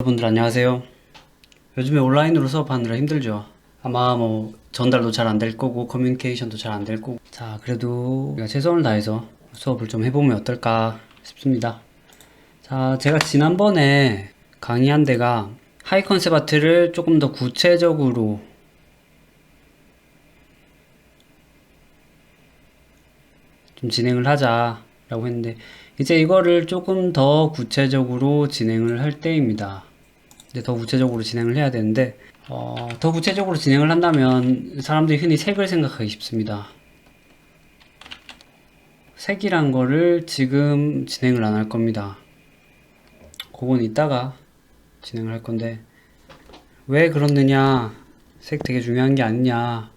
여러분들 안녕하세요. 요즘에 온라인으로 수업하느라 힘들죠. 아마 뭐 전달도 잘 안 될 거고 커뮤니케이션도 잘 안 될 거고 자 그래도 우리가 최선을 다해서 수업을 좀 해보면 어떨까 싶습니다. 자 제가 지난번에 강의한 데가 하이 컨셉 아트를 조금 더 구체적으로 좀 진행을 하자 라고 했는데 이제 이거를 조금 더 구체적으로 진행을 할 때입니다. 이제 더 구체적으로 진행을 해야 되는데 어, 더 구체적으로 진행을 한다면 사람들이 흔히 색을 생각하기 쉽습니다. 색이란 거를 지금 진행을 안 할 겁니다. 그건 이따가 진행을 할 건데 왜 그렇느냐 색 되게 중요한 게 아니냐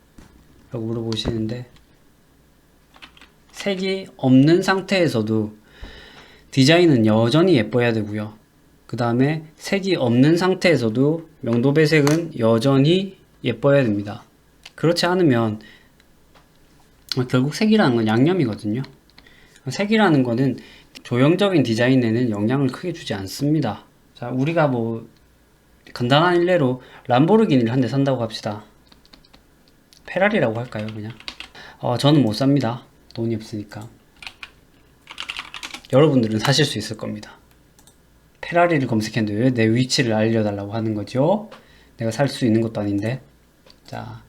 라고 물어보시는데 색이 없는 상태에서도 디자인은 여전히 예뻐야 되고요. 그 다음에 색이 없는 상태에서도 명도 배색은 여전히 예뻐야 됩니다. 그렇지 않으면 결국 색이라는 건 양념이거든요. 색이라는 거는 조형적인 디자인에는 영향을 크게 주지 않습니다. 자, 우리가 뭐 간단한 일례로 람보르기니를 한 대 산다고 합시다. 페라리라고 할까요, 그냥? 어, 저는 못 삽니다. 돈이 없으니까. 여러분들은 사실 수 있을 겁니다. 페라리를 검색했는데 왜 내 위치를 알려달라고 하는 거죠? 내가 살 수 있는 것도 아닌데. 자.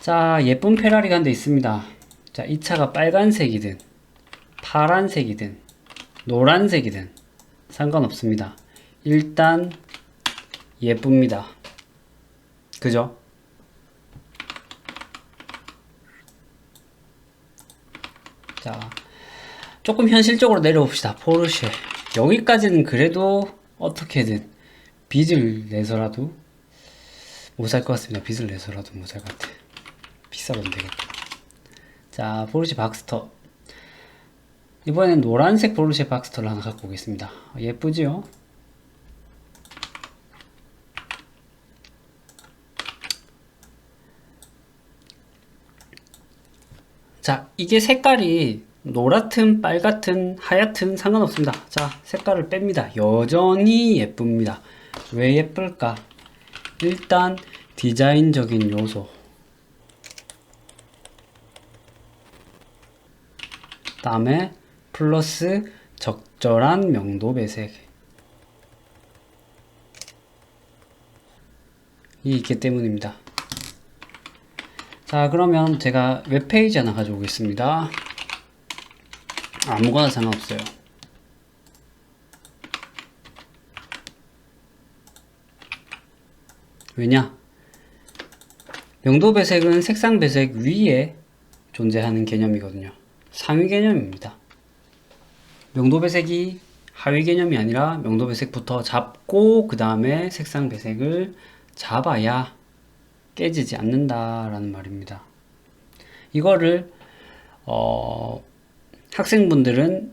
자, 예쁜 페라리가 한 대 있습니다. 자, 이 차가 빨간색이든, 파란색이든, 노란색이든, 상관없습니다. 일단, 예쁩니다. 그죠? 자, 조금 현실적으로 내려봅시다. 포르쉐. 여기까지는 그래도 어떻게든 빚을 내서라도 못 살 것 같습니다. 빚을 내서라도 못 살 것 같아. 비싸면 되겠다. 자, 포르쉐 박스터. 이번엔 노란색 포르쉐 박스터를 하나 갖고 오겠습니다. 예쁘지요? 자, 이게 색깔이 노랗든 빨갛든 하얗든 상관없습니다. 자, 색깔을 뺍니다. 여전히 예쁩니다. 왜 예쁠까? 일단 디자인적인 요소. 다음에 플러스 적절한 명도 배색. 이 있기 때문입니다. 자, 그러면 제가 웹페이지 하나 가져오겠습니다. 아무거나 상관없어요. 왜냐? 명도 배색은 색상 배색 위에 존재하는 개념이거든요. 상위 개념입니다. 명도 배색이 하위 개념이 아니라 명도 배색부터 잡고 그 다음에 색상 배색을 잡아야 깨지지 않는다라는 말입니다. 이거를 어, 학생분들은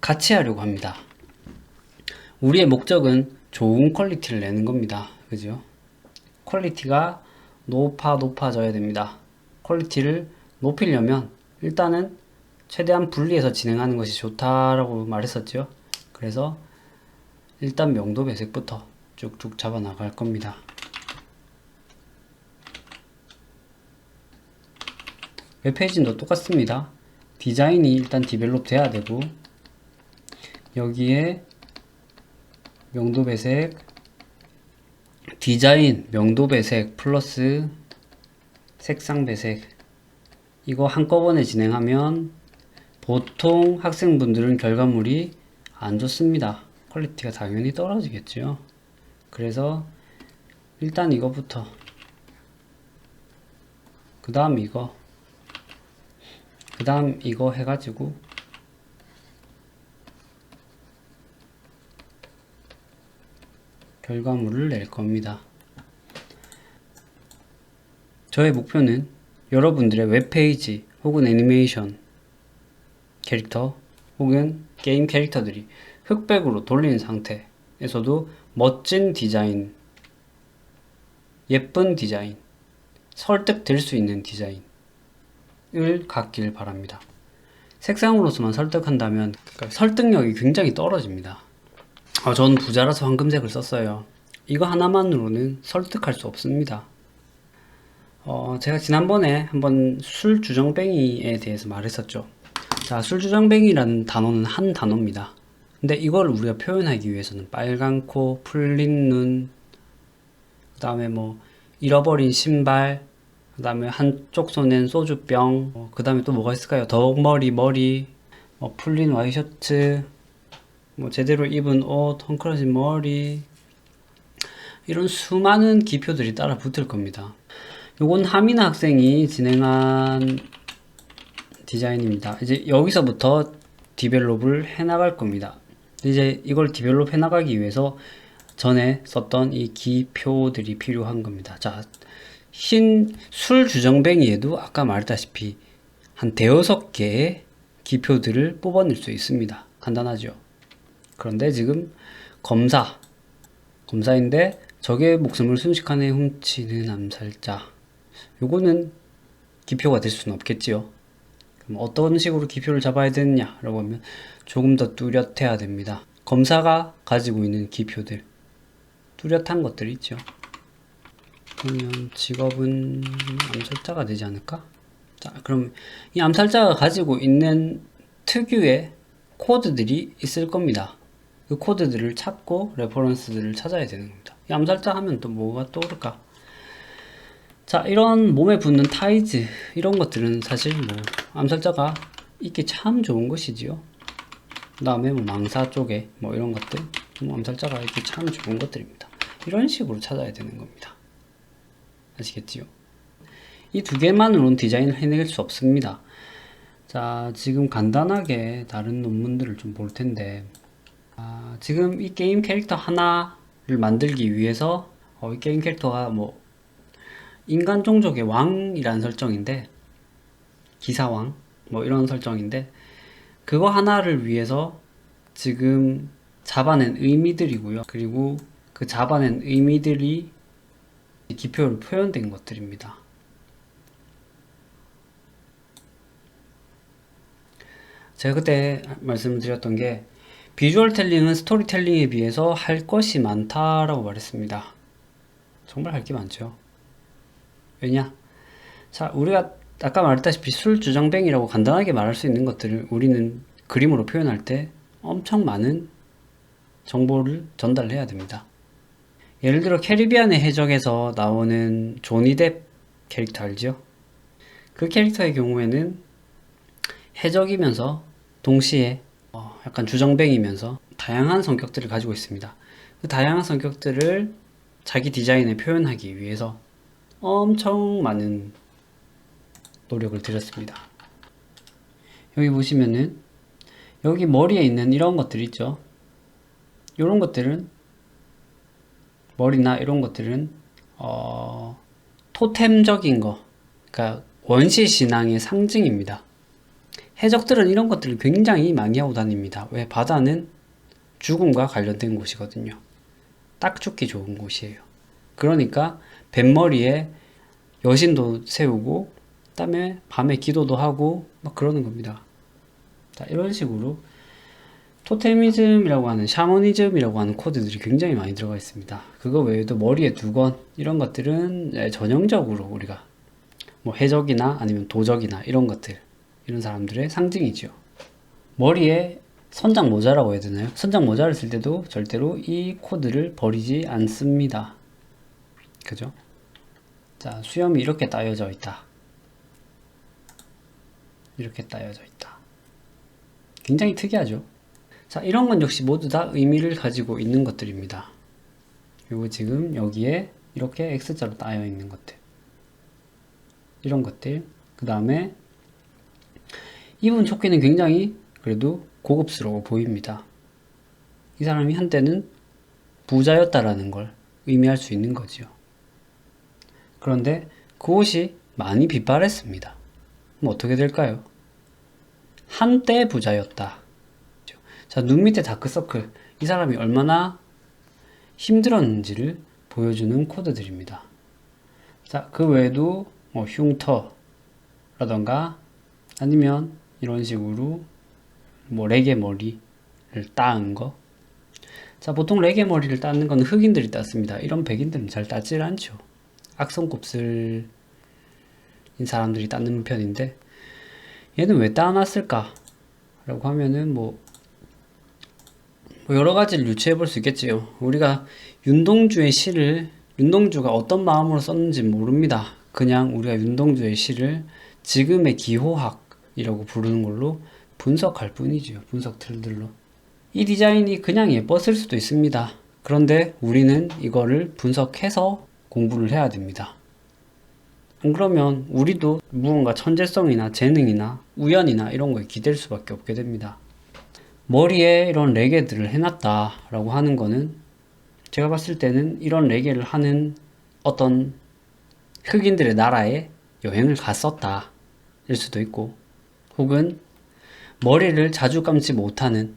같이 하려고 합니다. 우리의 목적은 좋은 퀄리티를 내는 겁니다. 그죠? 퀄리티가 높아 높아져야 됩니다. 퀄리티를 높이려면 일단은 최대한 분리해서 진행하는 것이 좋다라고 말했었죠. 그래서 일단 명도 배색부터 쭉쭉 잡아 나갈 겁니다. 웹페이지도 똑같습니다. 디자인이 일단 디벨롭 돼야 되고 여기에 명도 배색 디자인 명도 배색 플러스 색상 배색 이거 한꺼번에 진행하면 보통 학생분들은 결과물이 안 좋습니다. 퀄리티가 당연히 떨어지겠죠. 그래서 일단 이거부터 그 다음 이거 그 다음 이거 해가지고 결과물을 낼 겁니다. 저의 목표는 여러분들의 웹페이지 혹은 애니메이션 캐릭터 혹은 게임 캐릭터들이 흑백으로 돌린 상태에서도 멋진 디자인, 예쁜 디자인, 설득될 수 있는 디자인 을 갖길 바랍니다. 색상으로서만 설득한다면 설득력이 굉장히 떨어집니다. 아, 전 부자라서 황금색을 썼어요. 이거 하나만으로는 설득할 수 없습니다. 어, 제가 지난번에 한번 술 주정뱅이에 대해서 말했었죠. 자, 술 주정뱅이라는 단어는 한 단어입니다. 근데 이걸 우리가 표현하기 위해서는 빨간 코, 풀린 눈, 그 다음에 뭐 잃어버린 신발, 그 다음에 한쪽 손엔 소주병, 어, 그 다음에 또 뭐가 있을까요? 덕머리, 머리, 뭐 풀린 와이셔츠, 뭐 제대로 입은 옷, 헝클어진 머리, 이런 수많은 기표들이 따라 붙을 겁니다. 요건 하미나 학생이 진행한 디자인입니다. 이제 여기서부터 디벨롭을 해나갈 겁니다. 이제 이걸 디벨롭 해나가기 위해서 전에 썼던 이 기표들이 필요한 겁니다. 자, 흰술 주정뱅이에도 아까 말했다시피 한 대여섯 개의 기표들을 뽑아낼 수 있습니다. 간단하죠. 그런데 지금 검사, 검사인데 적의 목숨을 순식간에 훔치는 암살자. 요거는 기표가 될 수는 없겠지요. 그럼 어떤 식으로 기표를 잡아야 되느냐라고 하면 조금 더 뚜렷해야 됩니다. 검사가 가지고 있는 기표들 뚜렷한 것들이 있죠. 그러면 직업은 암살자가 되지 않을까? 자, 그럼 이 암살자가 가지고 있는 특유의 코드들이 있을 겁니다. 그 코드들을 찾고 레퍼런스들을 찾아야 되는 겁니다. 이 암살자 하면 또 뭐가 떠오를까? 자, 이런 몸에 붙는 타이즈 이런 것들은 사실 뭐 암살자가 있기 참 좋은 것이지요. 그 다음에 뭐 망사 쪽에 뭐 이런 것들 뭐 암살자가 있기 참 좋은 것들입니다. 이런 식으로 찾아야 되는 겁니다. 아시겠지요? 이 두 개만으로는 디자인을 해낼 수 없습니다. 자, 지금 간단하게 다른 논문들을 좀 볼 텐데, 아, 지금 이 게임 캐릭터 하나를 만들기 위해서, 어, 이 게임 캐릭터가 뭐, 인간 종족의 왕이라는 설정인데, 기사왕, 뭐 이런 설정인데, 그거 하나를 위해서 지금 잡아낸 의미들이고요. 그리고 그 잡아낸 의미들이 기표로 표현된 것들입니다. 제가 그때 말씀드렸던 게 비주얼 텔링은 스토리 텔링에 비해서 할 것이 많다라고 말했습니다. 정말 할 게 많죠. 왜냐? 자, 우리가 아까 말했다시피 술 주정뱅이라고 간단하게 말할 수 있는 것들을 우리는 그림으로 표현할 때 엄청 많은 정보를 전달해야 됩니다. 예를 들어 캐리비안의 해적에서 나오는 조니 뎁 캐릭터 알죠? 그 캐릭터의 경우에는 해적이면서 동시에 어, 약간 주정뱅이면서 다양한 성격들을 가지고 있습니다. 그 다양한 성격들을 자기 디자인에 표현하기 위해서 엄청 많은 노력을 들였습니다. 여기 보시면은 여기 머리에 있는 이런 것들 있죠. 이런 것들은 머리나 이런 것들은 어, 토템적인 거, 그러니까 원시 신앙의 상징입니다. 해적들은 이런 것들을 굉장히 많이 하고 다닙니다. 왜 바다는 죽음과 관련된 곳이거든요. 딱 죽기 좋은 곳이에요. 그러니까 뱃머리에 여신도 세우고 그다음에 밤에 기도도 하고 막 그러는 겁니다. 자, 이런 식으로 토테미즘이라고 하는 샤머니즘이라고 하는 코드들이 굉장히 많이 들어가 있습니다. 그거 외에도 머리에 두건 이런 것들은 네, 전형적으로 우리가 뭐 해적이나 아니면 도적이나 이런 것들 이런 사람들의 상징이죠. 머리에 선장 모자라고 해야 되나요? 선장 모자를 쓸 때도 절대로 이 코드를 버리지 않습니다. 그죠? 자, 수염이 이렇게 따여져 있다. 이렇게 따여져 있다. 굉장히 특이하죠? 자, 이런 건 역시 모두 다 의미를 가지고 있는 것들입니다. 그리고 지금 여기에 이렇게 X자로 따여 있는 것들. 이런 것들. 그 다음에 입은 조끼는 굉장히 그래도 고급스러워 보입니다. 이 사람이 한때는 부자였다라는 걸 의미할 수 있는 거지요. 그런데 그 옷이 많이 빛발했습니다. 그럼 어떻게 될까요? 한때 부자였다. 자, 눈 밑에 다크서클. 이 사람이 얼마나 힘들었는지를 보여주는 코드들입니다. 자, 그 외에도 뭐 흉터라던가 아니면 이런 식으로 뭐 레게 머리를 따은 거. 자, 보통 레게 머리를 따는 건 흑인들이 땄습니다. 이런 백인들은 잘 따질 않죠. 악성 곱슬인 사람들이 땄는 편인데, 얘는 왜 따놨을까? 라고 하면은 뭐, 뭐 여러 가지를 유추해 볼 수 있겠지요. 우리가 윤동주의 시를 윤동주가 어떤 마음으로 썼는지 모릅니다. 그냥 우리가 윤동주의 시를 지금의 기호학이라고 부르는 걸로 분석할 뿐이지요. 분석 틀들로. 이 디자인이 그냥 예뻤을 수도 있습니다. 그런데 우리는 이거를 분석해서 공부를 해야 됩니다. 안 그러면 우리도 무언가 천재성이나 재능이나 우연이나 이런 거에 기댈 수밖에 없게 됩니다. 머리에 이런 레게들을 해놨다라고 하는 거는 제가 봤을 때는 이런 레게를 하는 어떤 흑인들의 나라에 여행을 갔었다 일 수도 있고 혹은 머리를 자주 감지 못하는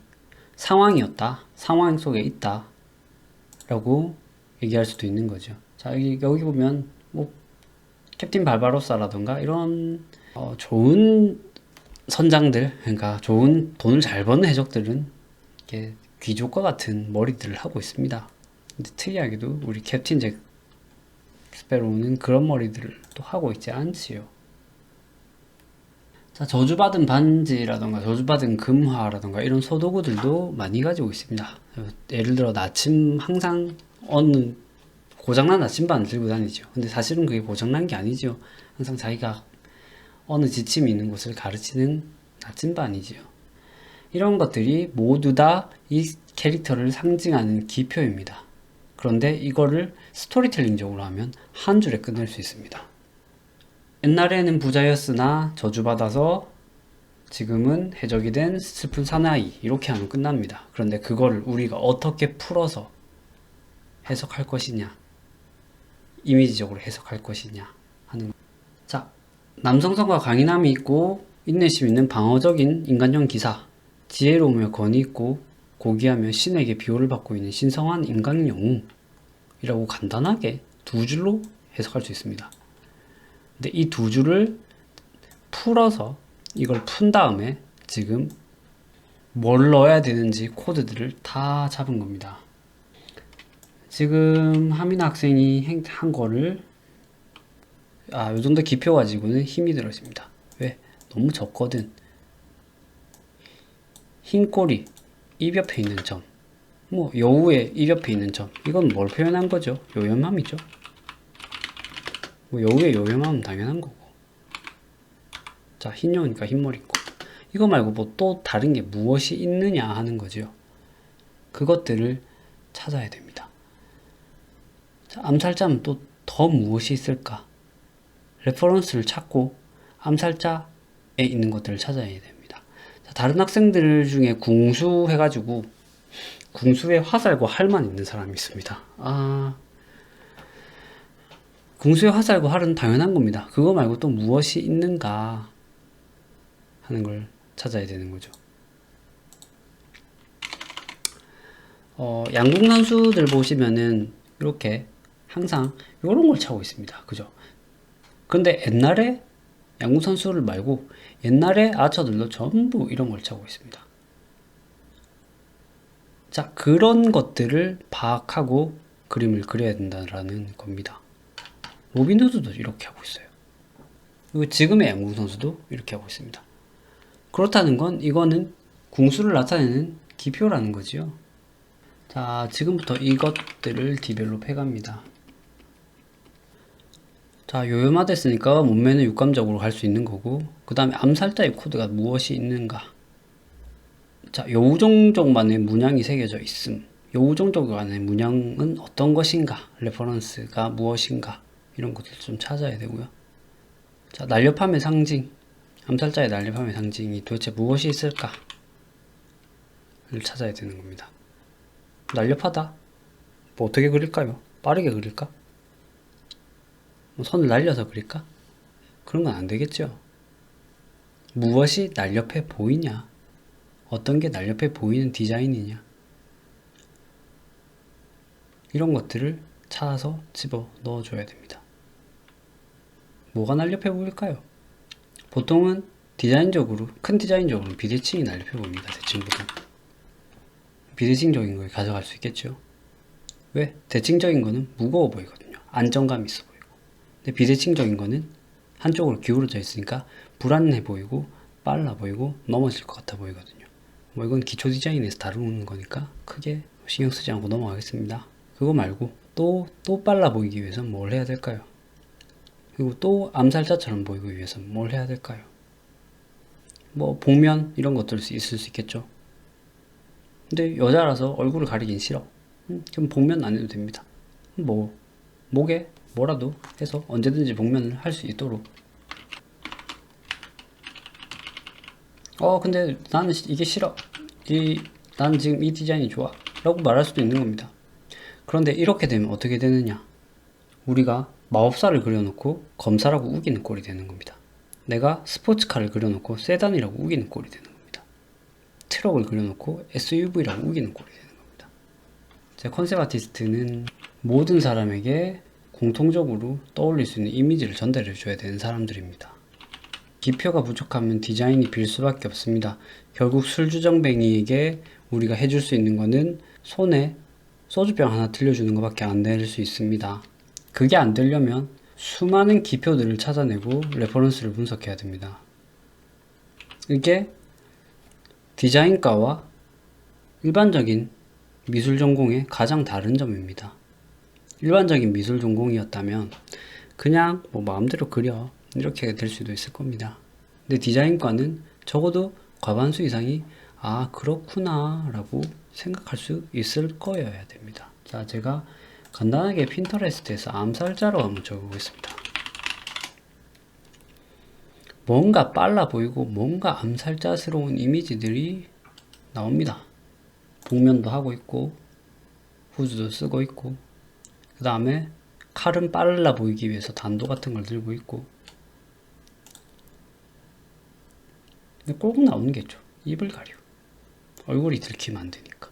상황이었다 상황 속에 있다 라고 얘기할 수도 있는 거죠. 자 여기, 여기 보면 뭐 캡틴 발바로사라던가 이런 어, 좋은 선장들 그러니까 좋은 돈을 잘 버는 해적들은 이렇게 귀족과 같은 머리들을 하고 있습니다 근데 특이하게도 우리 캡틴 잭 스페로우는 그런 머리들을 또 하고 있지 않지요. 자, 저주받은 반지라던가 저주받은 금화라던가 이런 소도구들도 많이 가지고 있습니다. 예를 들어 나침 항상 어느 고장난 나침반을 들고 다니죠. 근데 사실은 그게 고장난 게 아니죠. 항상 자기가 어느 지침이 있는 곳을 가르치는 나침반이지요. 이런 것들이 모두 다 이 캐릭터를 상징하는 기표입니다. 그런데 이거를 스토리텔링적으로 하면 한 줄에 끝낼 수 있습니다. 옛날에는 부자였으나 저주받아서 지금은 해적이 된 슬픈 사나이 이렇게 하면 끝납니다. 그런데 그거를 우리가 어떻게 풀어서 해석할 것이냐 이미지적으로 해석할 것이냐 하는 자 남성성과 강인함이 있고 인내심 있는 방어적인 인간형 기사 지혜로우며 권위 있고 고귀하며 신에게 비호를 받고 있는 신성한 인간 영웅이라고 간단하게 두 줄로 해석할 수 있습니다. 근데 이 두 줄을 풀어서 이걸 푼 다음에 지금 뭘 넣어야 되는지 코드들을 다 잡은 겁니다. 지금 하민 학생이 행- 한 거를 아, 요 정도 기표 가지고는 힘이 들어집니다. 왜? 너무 적거든. 흰 꼬리, 입 옆에 있는 점, 뭐 여우의 입 옆에 있는 점, 이건 뭘 표현한 거죠? 요염함이죠. 뭐 여우의 요염함은 당연한 거고. 자, 흰 여우니까 흰머리 있고. 이거 말고 뭐 또 다른 게 무엇이 있느냐 하는 거죠. 그것들을 찾아야 됩니다. 자, 암살자는 또 더 무엇이 있을까? 레퍼런스를 찾고 암살자에 있는 것들을 찾아야 됩니다. 자, 다른 학생들 중에 궁수 해가지고 궁수에 화살과 활만 있는 사람이 있습니다. 아, 궁수에 화살과 활은 당연한 겁니다. 그거 말고 또 무엇이 있는가 하는 걸 찾아야 되는 거죠. 어, 양궁 선수들 보시면은 이렇게 항상 이런 걸 차고 있습니다. 그죠? 근데 옛날에 양궁 선수를 말고 옛날에 아처들도 전부 이런 걸 차고 있습니다. 자, 그런 것들을 파악하고 그림을 그려야 된다라는 겁니다. 로빈 후드도 이렇게 하고 있어요. 그리고 지금의 양궁 선수도 이렇게 하고 있습니다. 그렇다는 건 이거는 궁수를 나타내는 기표라는 거지요. 자, 지금부터 이것들을 디벨롭 해갑니다. 자, 요염화 됐으니까 몸매는 육감적으로 갈 수 있는 거고, 그 다음에 암살자의 코드가 무엇이 있는가. 자, 여우종족만의 문양이 새겨져 있음. 여우종족만의 문양은 어떤 것인가? 레퍼런스가 무엇인가? 이런 것들 좀 찾아야 되고요. 자, 날렵함의 상징. 암살자의 날렵함의 상징이 도대체 무엇이 있을까? 를 찾아야 되는 겁니다. 날렵하다. 뭐 어떻게 그릴까요? 빠르게 그릴까? 뭐 손을 날려서 그릴까? 그런 건 안 되겠죠. 무엇이 날렵해 보이냐? 어떤 게 날렵해 보이는 디자인이냐? 이런 것들을 찾아서 집어 넣어줘야 됩니다. 뭐가 날렵해 보일까요? 보통은 디자인적으로, 큰 디자인적으로 비대칭이 날렵해 보입니다. 대칭보다. 비대칭적인 걸 가져갈 수 있겠죠. 왜? 대칭적인 거는 무거워 보이거든요. 안정감 있어. 근데 비대칭적인 거는 한쪽으로 기울어져 있으니까 불안해 보이고 빨라 보이고 넘어질 것 같아 보이거든요. 뭐 이건 기초 디자인에서 다루는 거니까 크게 신경 쓰지 않고 넘어가겠습니다. 그거 말고 또, 또 빨라 보이기 위해선 뭘 해야 될까요? 그리고 또 암살자처럼 보이기 위해선 뭘 해야 될까요? 뭐 복면 이런 것들 수 있을 수 있겠죠. 근데 여자라서 얼굴을 가리긴 싫어. 음, 그럼 복면 안 해도 됩니다. 뭐 목에 뭐라도 해서 언제든지 복면을 할 수 있도록. 어 근데 나는 시- 이게 싫어. 이 나는 지금 이 디자인이 좋아. 라고 말할 수도 있는 겁니다. 그런데 이렇게 되면 어떻게 되느냐? 우리가 마법사를 그려놓고 검사라고 우기는 꼴이 되는 겁니다. 내가 스포츠카를 그려놓고 세단이라고 우기는 꼴이 되는 겁니다. 트럭을 그려놓고 SUV라고 우기는 꼴이 되는 겁니다. 제 컨셉 아티스트는 모든 사람에게 공통적으로 떠올릴 수 있는 이미지를 전달해 줘야 되는 사람들입니다. 기표가 부족하면 디자인이 빌 수밖에 없습니다. 결국 술주정뱅이에게 우리가 해줄 수 있는 거는 손에 소주병 하나 들려주는 것밖에 안 될 수 있습니다. 그게 안 되려면 수많은 기표들을 찾아내고 레퍼런스를 분석해야 됩니다. 이게 디자인과와 일반적인 미술 전공의 가장 다른 점입니다. 일반적인 미술 전공이었다면 그냥 뭐 마음대로 그려 이렇게 될 수도 있을 겁니다. 근데 디자인과는 적어도 과반수 이상이 아 그렇구나 라고 생각할 수 있을 거여야 됩니다. 자 제가 간단하게 핀터레스트에서 암살자로 한번 적어보겠습니다. 뭔가 빨라 보이고 뭔가 암살자스러운 이미지들이 나옵니다. 복면도 하고 있고 후즈도 쓰고 있고 그 다음에 칼은 빨라 보이기 위해서 단도 같은 걸 들고 있고 근데 꼭 나오는 게 있죠. 입을 가려. 얼굴이 들키면 안 되니까.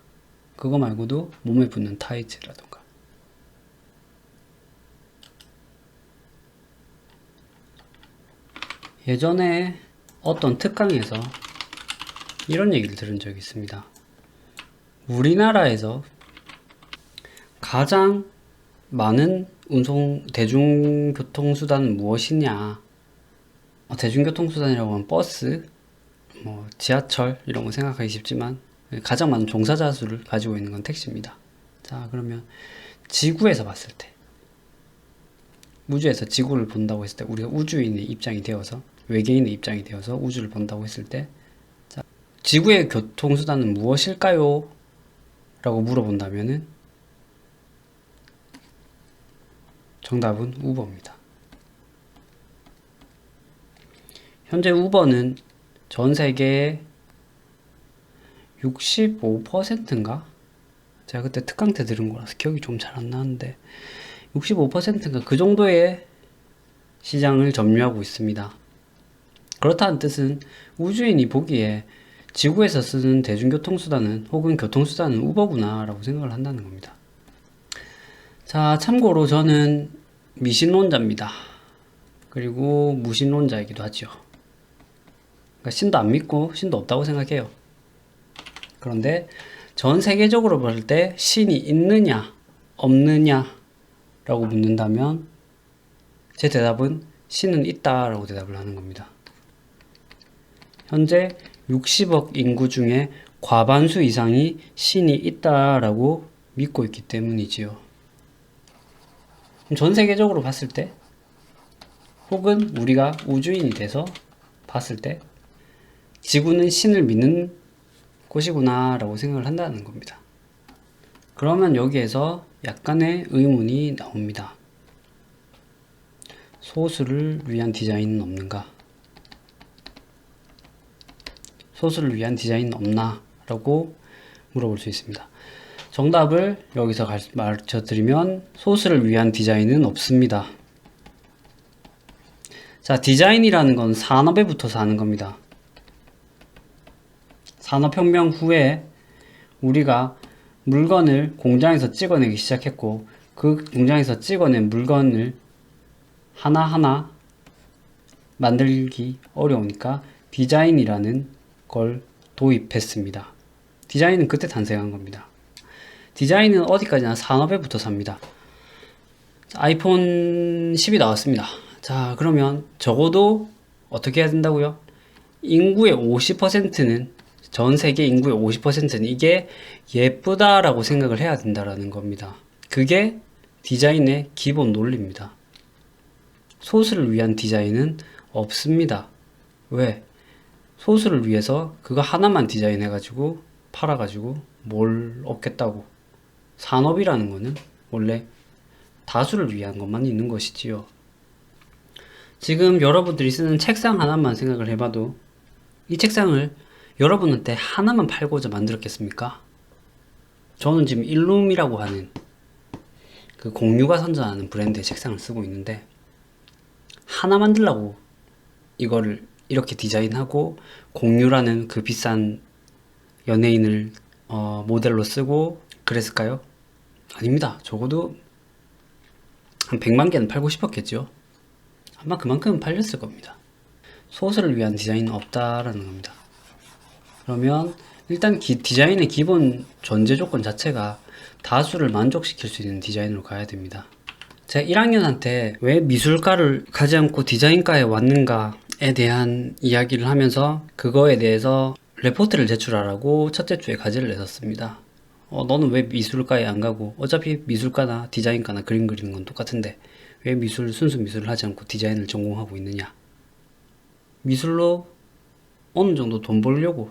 그거 말고도 몸에 붙는 타이츠라던가. 예전에 어떤 특강에서 이런 얘기를 들은 적이 있습니다. 우리나라에서 가장 많은 운송 대중교통수단은 무엇이냐? 어, 대중교통수단이라고 하면 버스, 뭐 지하철 이런 거 생각하기 쉽지만 가장 많은 종사자 수를 가지고 있는 건 택시입니다. 자 그러면 지구에서 봤을 때 우주에서 지구를 본다고 했을 때 우리가 우주인의 입장이 되어서 외계인의 입장이 되어서 우주를 본다고 했을 때 자, 지구의 교통수단은 무엇일까요? 라고 물어본다면은 정답은 우버입니다. 현재 우버는 전 세계의 65%인가? 제가 그때 특강 때 들은 거라서 기억이 좀 잘 안 나는데 65%인가 그 정도의 시장을 점유하고 있습니다. 그렇다는 뜻은 우주인이 보기에 지구에서 쓰는 대중교통수단은 혹은 교통수단은 우버구나 라고 생각을 한다는 겁니다. 자, 참고로 저는 미신론자입니다. 그리고 무신론자이기도 하죠. 그러니까 신도 안 믿고 신도 없다고 생각해요. 그런데 전 세계적으로 볼 때 신이 있느냐, 없느냐 라고 묻는다면 제 대답은 신은 있다 라고 대답을 하는 겁니다. 현재 60억 인구 중에 과반수 이상이 신이 있다라고 믿고 있기 때문이지요. 전 세계적으로 봤을 때, 혹은 우리가 우주인이 돼서 봤을 때, 지구는 신을 믿는 곳이구나 라고 생각을 한다는 겁니다. 그러면 여기에서 약간의 의문이 나옵니다. 소수를 위한 디자인은 없는가? 소수를 위한 디자인은 없나? 라고 물어볼 수 있습니다. 정답을 여기서 말쳐 드리면 소수를 위한 디자인은 없습니다. 자, 디자인이라는 건 산업에 붙어서 하는 겁니다. 산업혁명 후에 우리가 물건을 공장에서 찍어내기 시작했고 그 공장에서 찍어낸 물건을 하나하나 만들기 어려우니까 디자인이라는 걸 도입했습니다. 디자인은 그때 탄생한 겁니다. 디자인은 어디까지나 산업에 붙어 삽니다. 자, 아이폰 10이 나왔습니다. 자, 그러면 적어도 어떻게 해야 된다고요? 인구의 50%는 전 세계 인구의 50%는 이게 예쁘다라고 생각을 해야 된다라는 겁니다. 그게 디자인의 기본 논리입니다. 소수를 위한 디자인은 없습니다. 왜? 소수를 위해서 그거 하나만 디자인해가지고 팔아가지고 뭘 얻겠다고. 산업이라는 거는 원래 다수를 위한 것만 있는 것이지요. 지금 여러분들이 쓰는 책상 하나만 생각을 해봐도 이 책상을 여러분한테 하나만 팔고자 만들었겠습니까? 저는 지금 일룸이라고 하는 그 공유가 선전하는 브랜드의 책상을 쓰고 있는데 하나 만들라고 이거를 이렇게 디자인하고 공유라는 그 비싼 연예인을 어, 모델로 쓰고 그랬을까요? 아닙니다. 적어도 한 100만 개는 팔고 싶었겠죠. 아마 그만큼은 팔렸을 겁니다. 소수를 위한 디자인은 없다라는 겁니다. 그러면 일단 기- 디자인의 기본 전제 조건 자체가 다수를 만족시킬 수 있는 디자인으로 가야 됩니다. 제가 1학년한테 왜 미술과를 가지 않고 디자인과에 왔는가에 대한 이야기를 하면서 그거에 대해서 레포트를 제출하라고 첫째 주에 과제를 내셨습니다. 어, 너는 왜 미술과에 안 가고 어차피 미술과나 디자인과나 그림 그리는 건 똑같은데 왜 미술 순수 미술을 하지 않고 디자인을 전공하고 있느냐? 미술로 어느 정도 돈 벌려고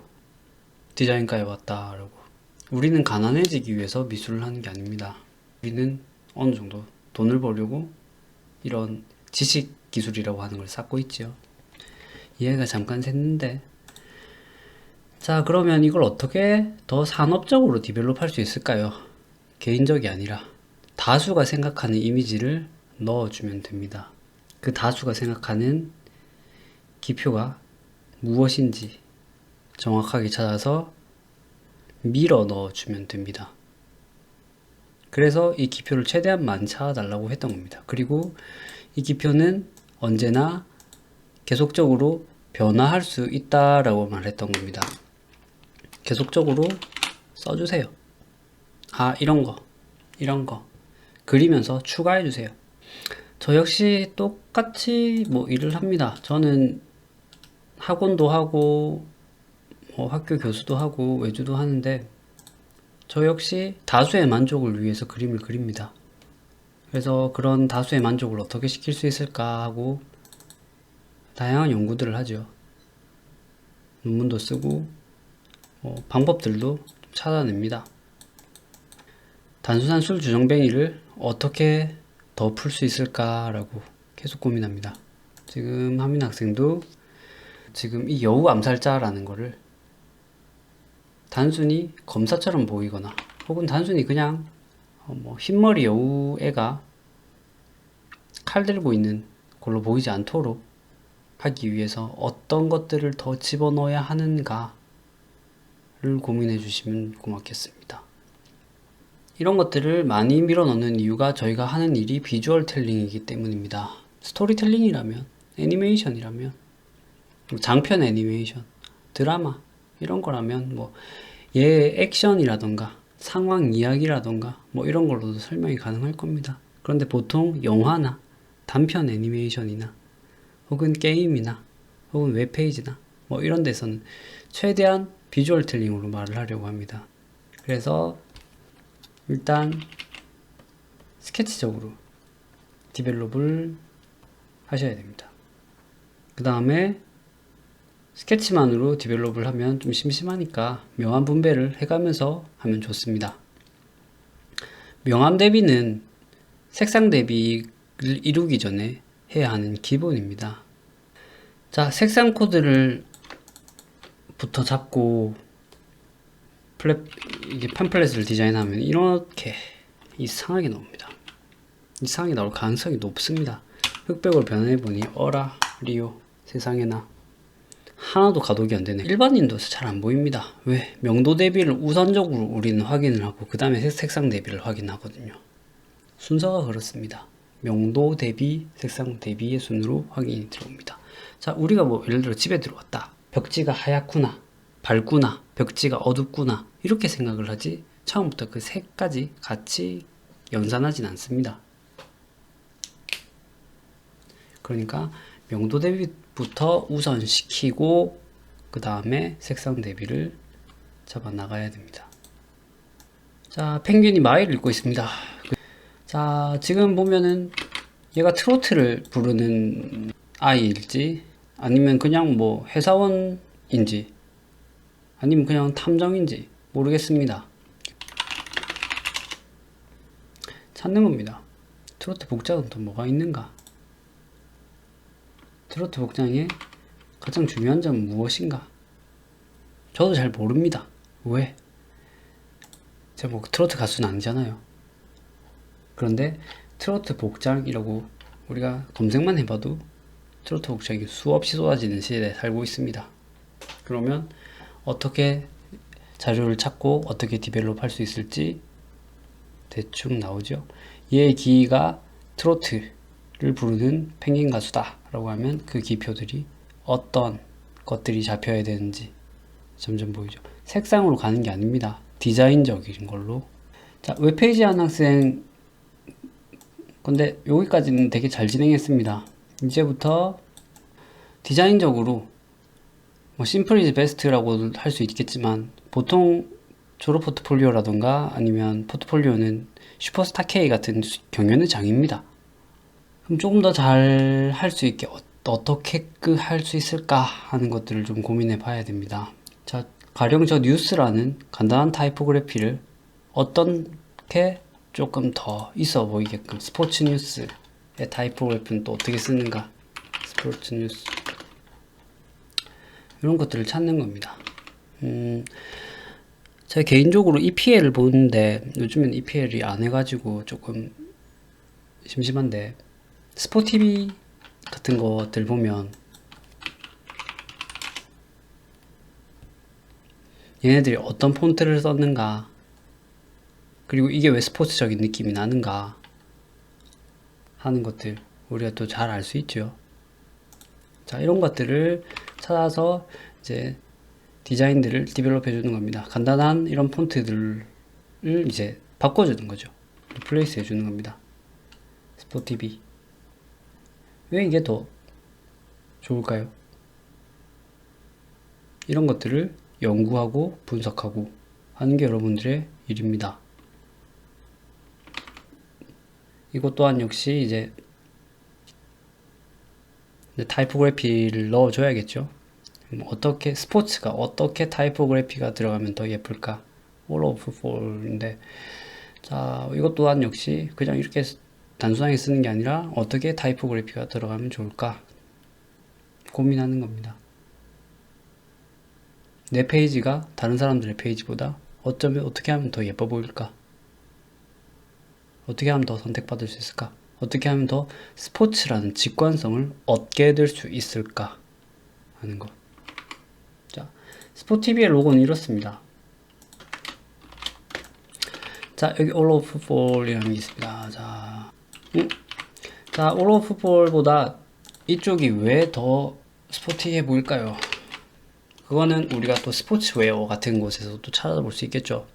디자인과에 왔다라고. 우리는 가난해지기 위해서 미술을 하는 게 아닙니다. 우리는 어느 정도 돈을 벌려고 이런 지식 기술이라고 하는 걸 쌓고 있죠. 이해가 잠깐 샜는데. 자, 그러면 이걸 어떻게 더 산업적으로 디벨롭할 수 있을까요? 개인적이 아니라 다수가 생각하는 이미지를 넣어주면 됩니다. 그 다수가 생각하는 기표가 무엇인지 정확하게 찾아서 밀어 넣어주면 됩니다. 그래서 이 기표를 최대한 많이 찾아달라고 했던 겁니다. 그리고 이 기표는 언제나 계속적으로 변화할 수 있다라고 말했던 겁니다. 계속적으로 써주세요. 아, 이런 거, 이런 거. 그리면서 추가해 주세요. 저 역시 똑같이 뭐 일을 합니다. 저는 학원도 하고, 뭐 학교 교수도 하고, 외주도 하는데, 저 역시 다수의 만족을 위해서 그림을 그립니다. 그래서 그런 다수의 만족을 어떻게 시킬 수 있을까 하고, 다양한 연구들을 하죠. 논문도 쓰고, 뭐 방법들도 좀 찾아냅니다. 단순한 술 주정뱅이를 어떻게 더 풀 수 있을까라고 계속 고민합니다. 지금 하민 학생도 지금 이 여우 암살자라는 거를 단순히 검사처럼 보이거나 혹은 단순히 그냥 어, 뭐 흰머리 여우 애가 칼 들고 있는 걸로 보이지 않도록 하기 위해서 어떤 것들을 더 집어넣어야 하는가 를 고민해 주시면 고맙겠습니다. 이런 것들을 많이 밀어 넣는 이유가 저희가 하는 일이 비주얼 텔링이기 때문입니다. 스토리텔링이라면, 애니메이션이라면, 장편 애니메이션, 드라마, 이런 거라면, 뭐, 얘 액션이라던가, 상황 이야기라던가, 뭐 이런 걸로도 설명이 가능할 겁니다. 그런데 보통 영화나, 단편 애니메이션이나, 혹은 게임이나, 혹은 웹페이지나, 뭐 이런 데서는 최대한 비주얼 텔링으로 말을 하려고 합니다. 그래서 일단 스케치적으로 디벨롭을 하셔야 됩니다. 그 다음에 스케치만으로 디벨롭을 하면 좀 심심하니까 명암 분배를 해가면서 하면 좋습니다. 명암 대비는 색상 대비를 이루기 전에 해야 하는 기본입니다. 자, 색상 코드를 부터 잡고 플랫 이게 팜플렛을 디자인하면 이렇게 이상하게 나옵니다. 이상하게 나올 가능성이 높습니다. 흑백으로 변환해 보니 어라 리오 세상에나 하나도 가독이 안 되네. 일반인도 잘 안 보입니다. 왜? 명도 대비를 우선적으로 우리는 확인을 하고 그 다음에 색상 대비를 확인하거든요. 순서가 그렇습니다. 명도 대비, 색상 대비의 순으로 확인이 들어옵니다. 자, 우리가 뭐 예를 들어 집에 들어왔다. 벽지가 하얗구나, 밝구나, 벽지가 어둡구나 이렇게 생각을 하지 처음부터 그 색까지 같이 연산하진 않습니다. 그러니까 명도 대비부터 우선 시키고 그 다음에 색상 대비를 잡아 나가야 됩니다. 자, 펭귄이 마이를 읽고 있습니다. 자, 지금 보면은 얘가 트로트를 부르는 아이일지 아니면 그냥 뭐 회사원인지 아니면 그냥 탐정인지 모르겠습니다. 찾는 겁니다. 트로트 복장은 또 뭐가 있는가? 트로트 복장의 가장 중요한 점은 무엇인가? 저도 잘 모릅니다. 왜? 제가 뭐 트로트 가수는 아니잖아요. 그런데 트로트 복장이라고 우리가 검색만 해봐도 트로트 복장이 수없이 쏟아지는 시대에 살고 있습니다. 그러면 어떻게 자료를 찾고 어떻게 디벨롭 할 수 있을지 대충 나오죠. 얘의 기가 트로트를 부르는 펭귄 가수다 라고 하면 그 기표들이 어떤 것들이 잡혀야 되는지 점점 보이죠. 색상으로 가는 게 아닙니다. 디자인적인 걸로. 자, 웹페이지 한 학생 근데 여기까지는 되게 잘 진행했습니다. 이제부터 디자인적으로 뭐 심플 이즈 베스트라고 할 수 있겠지만 보통 졸업 포트폴리오라던가 아니면 포트폴리오는 슈퍼스타 K 같은 경연의 장입니다. 그럼 조금 더 잘 할 수 있게 어, 어떻게 그할수 있을까 하는 것들을 좀 고민해 봐야 됩니다. 자, 가령 저 뉴스라는 간단한 타이포그래피를 어떻게 조금 더 있어 보이게끔 스포츠 뉴스의 타이포그래피는 또 어떻게 쓰는가? 스포츠 뉴스. 이런 것들을 찾는 겁니다. 음, 제가 개인적으로 EPL을 보는데 요즘엔 EPL이 안 해가지고 조금 심심한데 스포티비 같은 것들 보면 얘네들이 어떤 폰트를 썼는가? 그리고 이게 왜 스포츠적인 느낌이 나는가 하는 것들 우리가 또 잘 알 수 있죠. 자 이런 것들을 찾아서 이제 디자인들을 디벨롭 해주는 겁니다. 간단한 이런 폰트들을 이제 바꿔주는 거죠. 리플레이스 해주는 겁니다. 스포티비 왜 이게 더 좋을까요? 이런 것들을 연구하고 분석하고 하는 게 여러분들의 일입니다. 이것 또한 역시 이제 타이포그래피를 넣어줘야겠죠. 어떻게 스포츠가 어떻게 타이포그래피가 들어가면 더 예쁠까? all of four인데 자 이것 또한 역시 그냥 이렇게 단순하게 쓰는 게 아니라 어떻게 타이포그래피가 들어가면 좋을까 고민하는 겁니다. 내 페이지가 다른 사람들의 페이지보다 어쩌면 어떻게 하면 더 예뻐 보일까? 어떻게 하면 더 선택받을 수 있을까? 어떻게 하면 더 스포츠라는 직관성을 얻게 될 수 있을까? 하는 것. 자, 스포티비의 로고는 이렇습니다. 자, 여기 All of Football이라는 게 있습니다. 자, 음. 자, All of Football보다 이쪽이 왜 더 스포티해 보일까요? 그거는 우리가 또 스포츠웨어 같은 곳에서 또 찾아볼 수 있겠죠.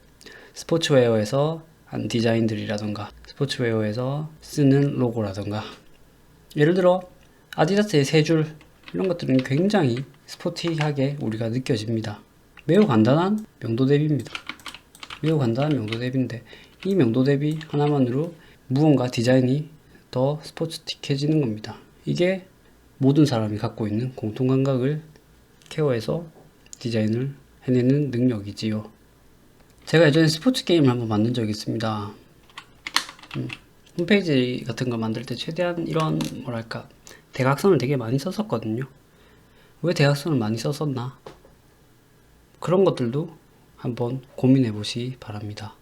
스포츠웨어에서 한 디자인들이라던가 스포츠웨어에서 쓰는 로고라던가 예를 들어 아디다스의 세 줄 이런 것들은 굉장히 스포티하게 우리가 느껴집니다. 매우 간단한 명도 대비입니다. 매우 간단한 명도 대비인데 이 명도 대비 하나만으로 무언가 디자인이 더 스포츠틱해지는 겁니다. 이게 모든 사람이 갖고 있는 공통 감각을 케어해서 디자인을 해내는 능력이지요. 제가 예전에 스포츠 게임을 한번 만든 적이 있습니다. 음, 홈페이지 같은 거 만들 때 최대한 이런 뭐랄까 대각선을 되게 많이 썼었거든요. 왜 대각선을 많이 썼었나? 그런 것들도 한번 고민해 보시 기 바랍니다.